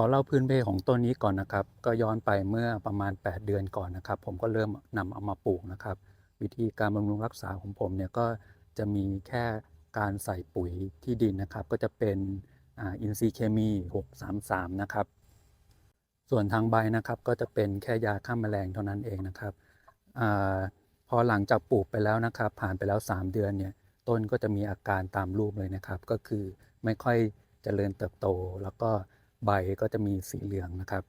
ขอเล่าพื้นเพของต้นนี้ก่อนนะครับ ก็ย้อนไปเมื่อประมาณ 8 เดือนก่อนนะครับ ผมก็เริ่มนำเอามาปลูกนะครับ วิธีการบำรุงรักษาของผมเนี่ยก็จะมีแค่การใส่ปุ๋ยที่ดินนะครับ ก็จะเป็นอาอินทรีย์เคมี 633 นะครับ ส่วนทางใบนะครับก็จะเป็นแค่ยาฆ่าแมลงเท่านั้นเองนะครับอาพอหลังจากปลูกไปแล้วนะครับ ผ่านไปแล้ว 3 เดือนเนี่ยต้นก็จะมีอาการตามรูปเลยนะครับ ก็คือไม่ค่อยเจริญเติบโตแล้วก็ ใบก็จะมีสีเหลืองนะครับ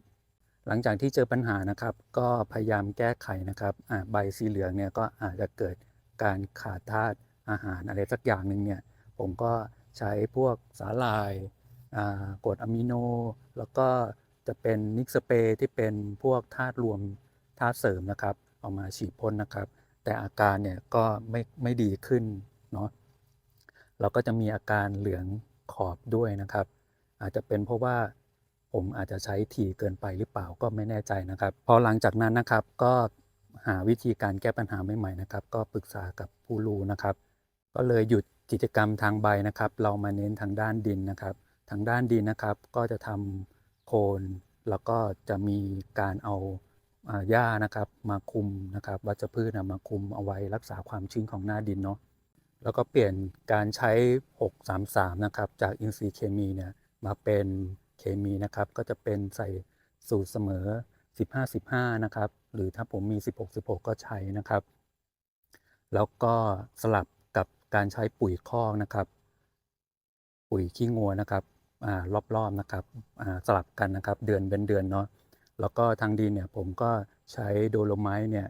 หลังจากที่เจอปัญหานะครับ ก็พยายามแก้ไขนะครับใบสีเหลืองเนี่ยก็อาจจะเกิดการขาดธาตุอาหารอะไรสักอย่างหนึ่งเนี่ยผมก็ใช้พวกสาหร่ายกรดอะมิโน แล้วก็จะเป็นนิกสเปรย์ที่เป็นพวกธาตุรวมธาตุเสริมนะครับเอามาฉีดพ่นนะครับ แต่อาการเนี่ยก็ไม่ไม่ดีขึ้นเนาะเราก็จะมีอาการเหลืองขอบด้วยนะครับ อาจจะเป็นเพราะว่า ผมอาจจะใช้ถี่เกินไปหรือเปล่าก็ไม่แน่ใจนะครับ พอหลังจากนั้นนะครับก็หาวิธีการแก้ปัญหาใหม่ๆนะครับ ก็ปรึกษากับผู้รู้นะครับ ก็เลยหยุดกิจกรรมทางใบนะครับ เรามาเน้นทางด้านดินนะครับ ทางด้านดินนะครับ ก็จะทำโคนแล้วก็จะมีการเอาหญ้านะครับ มาคุมนะครับวัชพืชมาคุมเอาไว้รักษาความชื้นของหน้าดินเนาะแล้วก็เปลี่ยนการใช้ 633 นะครับ จากอินทรีย์เคมีเนี่ยมาเป็น เคมีนะครับ ก็จะเป็นใส่สูตรเสมอ 15 15 นะครับ หรือถ้าผมมี 16 16 ก็ใช้นะครับ แล้วก็สลับกับการใช้ปุ๋ยคอกนะครับ ปุ๋ยขี้งัวนะครับอรอบๆนะครับสลับกันนะครับ เดือนเป็นเดือนเนาะแล้วก็ทางดินเนี่ยผมก็ใช้โดโลไมต์เนี่ย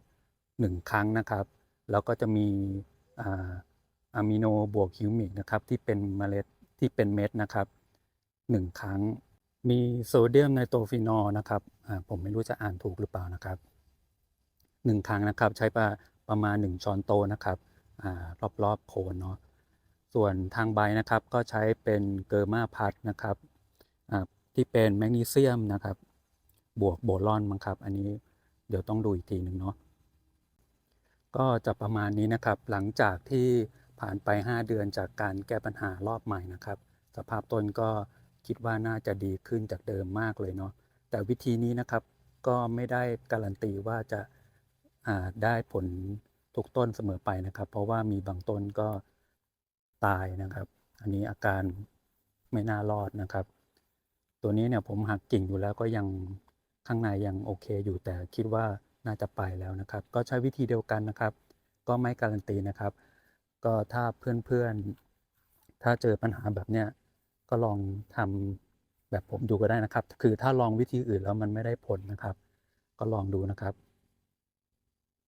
หนึ่งครั้งนะครับ แล้วก็จะมีอ่าอะมิโนบวกฮิวมิกนะครับที่เป็นเมล็ดที่เป็นเม็ดนะครับหนึ่งครั้ง มีโซเดียมไนโตรฟีนอลนะครับอ่าผมไม่รู้จะอ่านถูกหรือเปล่านะครับหนึ่งครั้งนะครับใช้ประประมาณ 1 ช้อนโต๊ะนะครับอ่ารอบๆโคนเนาะส่วนทางใบนะครับก็ใช้เป็นเกอร์มาพัดนะครับอ่าที่เป็นแมกนีเซียมนะครับ บวกโบรอนมั้งครับ อันนี้เดี๋ยวต้องดูอีกทีหนึ่งเนาะก็จะประมาณนี้นะครับ หลังจากที่ผ่านไป 5 เดือนจากการแก้ปัญหารอบใหม่นะครับ สภาพต้นก็ คิดว่าน่าจะดีขึ้นจากเดิมมากเลยเนาะแต่วิธีนี้นะครับก็ไม่ได้การันตีว่าจะาได้ผลทุกต้นเสมอไปนะครับ เพราะว่ามีบางต้นก็ตายนะครับ อันนี้อาการไม่น่ารอดนะครับ ตัวนี้เนี่ยผมหักกิ่งดูแล้วก็ยังข้างในยังโอเคอยู่แต่คิดว่าน่าจะไปแล้วนะครับ ก็ใช้วิธีเดียวกันนะครับ ก็ไม่การันตีนะครับ ก็ถ้าเพื่อนๆ ถ้าเจอปัญหาแบบเนี้ย ก็ลองทำแบบผมดูก็ได้นะครับ คือถ้าลองวิธีอื่นแล้วมันไม่ได้ผลนะครับ ก็ลองดูนะครับ